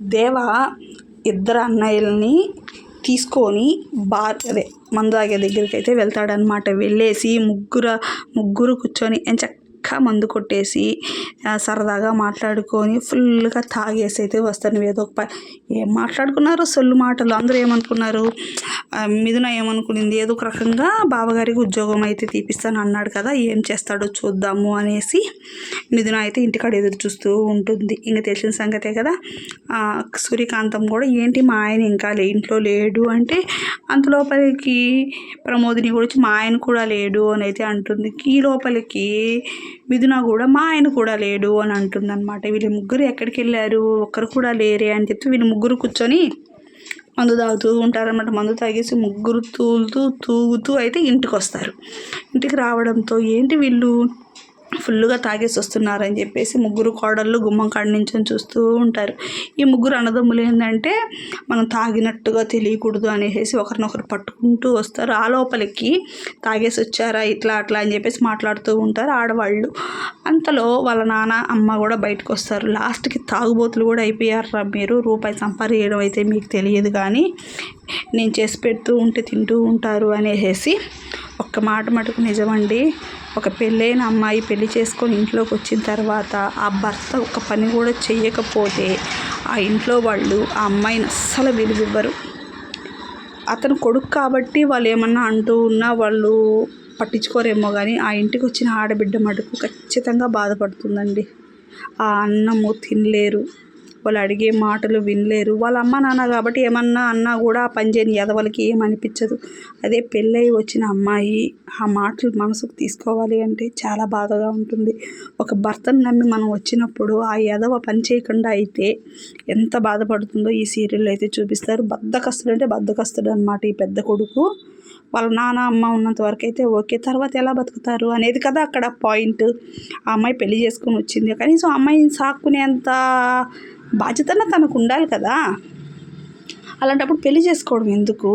దేవ ఇద్దరు అన్నయ్యల్ని తీసుకొని బార్ అదే మందు తాగే దగ్గరికి అయితే వెళ్తాడనమాట వెళ్ళేసి ముగ్గురు ముగ్గురు కూర్చొని ఎంచక్కా మందు కొట్టేసి సరదాగా మాట్లాడుకొని ఫుల్గా తాగేసి అయితే వస్తాను. ఏదో ఒక ఏం మాట్లాడుకున్నారు? సొల్లు మాటలు. అందరూ ఏమనుకున్నారు? మిథున ఏమనుకునింది? ఏదో ఒక రకంగా బావగారికి ఉద్యోగం అయితే తీపిస్తాను అన్నాడు కదా ఏం చేస్తాడో చూద్దాము అనేసి మిథున అయితే ఇంటికాడ ఎదురు చూస్తూ ఉంటుంది. ఇంక తెలిసిన సంగతే కదా సూర్యకాంతం కూడా ఏంటి మా ఆయన ఇంకా లే ఇంట్లో లేడు? అంటే అంతలోపలికి ప్రమోదిని కూడా వచ్చి మా ఆయన కూడా లేడు అని అయితే అంటుంది. ఈ లోపలికి మిథున కూడా మా ఆయన కూడా లేడు అని అంటుందన్నమాట. వీళ్ళు ముగ్గురు ఎక్కడికి వెళ్ళారు ఒక్కరు కూడా లేరే అని చెప్తే వీళ్ళు ముగ్గురు కూర్చొని మందు తాగుతూ ఉంటారన్నమాట. మందు తాగేసి ముగ్గురు తూలుతూ తూగుతూ అయితే ఇంటికి వస్తారు ఇంటికి రావడంతో ఏంటి వీళ్ళు? ఫుల్గా తాగేసి వస్తున్నారని చెప్పేసి ముగ్గురు కోడళ్ళు గుమ్మం కాడ నుంచి చూస్తూ ఉంటారు. ఈ ముగ్గురు అన్నదమ్ములు ఏంటంటే మనం తాగినట్టుగా తెలియకూడదు అనేసి ఒకరినొకరు పట్టుకుంటూ వస్తారు. ఆ లోపలికి తాగేసి వచ్చారా ఇట్లా అట్లా అని చెప్పేసి మాట్లాడుతూ ఉంటారు ఆడవాళ్ళు. అంతలో వాళ్ళ నాన్న అమ్మ కూడా బయటకు వస్తారు లాస్ట్కి తాగుబోతులు కూడా అయిపోయారా మీరు. రూపాయి సంపాదించడం అయితే మీకు తెలియదు కానీ నేను చేసి పెడుతూ ఉంటే తింటూ ఉంటారు అనేసి ఒక్క మాట మటుకు నిజమండి. ఒక పెళ్ళైన అమ్మాయి పెళ్ళి చేసుకొని ఇంట్లోకి వచ్చిన తర్వాత ఆ భర్త ఒక పని కూడా చేయకపోతే ఆ ఇంట్లో వాళ్ళు ఆ అమ్మాయిని అస్సలు విలువివ్వరు. అతను కొడుకు కాబట్టి వాళ్ళు ఏమన్నా అంటూ ఉన్నా వాళ్ళు పట్టించుకోరేమో కానీ ఆ ఇంటికి వచ్చిన ఆడబిడ్డ మటుకు ఖచ్చితంగా బాధపడుతుందండి. ఆ అన్నము తినలేరు. వాళ్ళు అడిగే మాటలు వినలేరు. వాళ్ళ అమ్మ నాన్న కాబట్టి ఏమన్నా అన్నా కూడా ఆ పని ఎదవలకి ఏమనిపించదు అదే పెళ్ళై వచ్చిన అమ్మాయి ఆ మాటలు మనసుకు తీసుకోవాలి అంటే చాలా బాధగా ఉంటుంది. ఒక భర్తను నమ్మి మనం వచ్చినప్పుడు ఆ ఎదవ పని చేయకుండా అయితే ఎంత బాధపడుతుందో ఈ సీరియల్లో అయితే చూపిస్తారు. బద్దకస్తుడు అంటే బద్దకస్తుడు అనమాట ఈ పెద్ద కొడుకు. వాళ్ళ నాన్న అమ్మ ఉన్నంత వరకు అయితే ఓకే. తర్వాత ఎలా బతుకుతారు అనేది కదా అక్కడ పాయింట్. ఆ అమ్మాయి పెళ్ళి చేసుకొని వచ్చింది. కనీసం ఆ అమ్మాయిని సాక్కునేంత బాధ్యతన తనకు ఉండాలి కదా? అలాంటప్పుడు పెళ్ళి చేసుకోవడం ఎందుకు?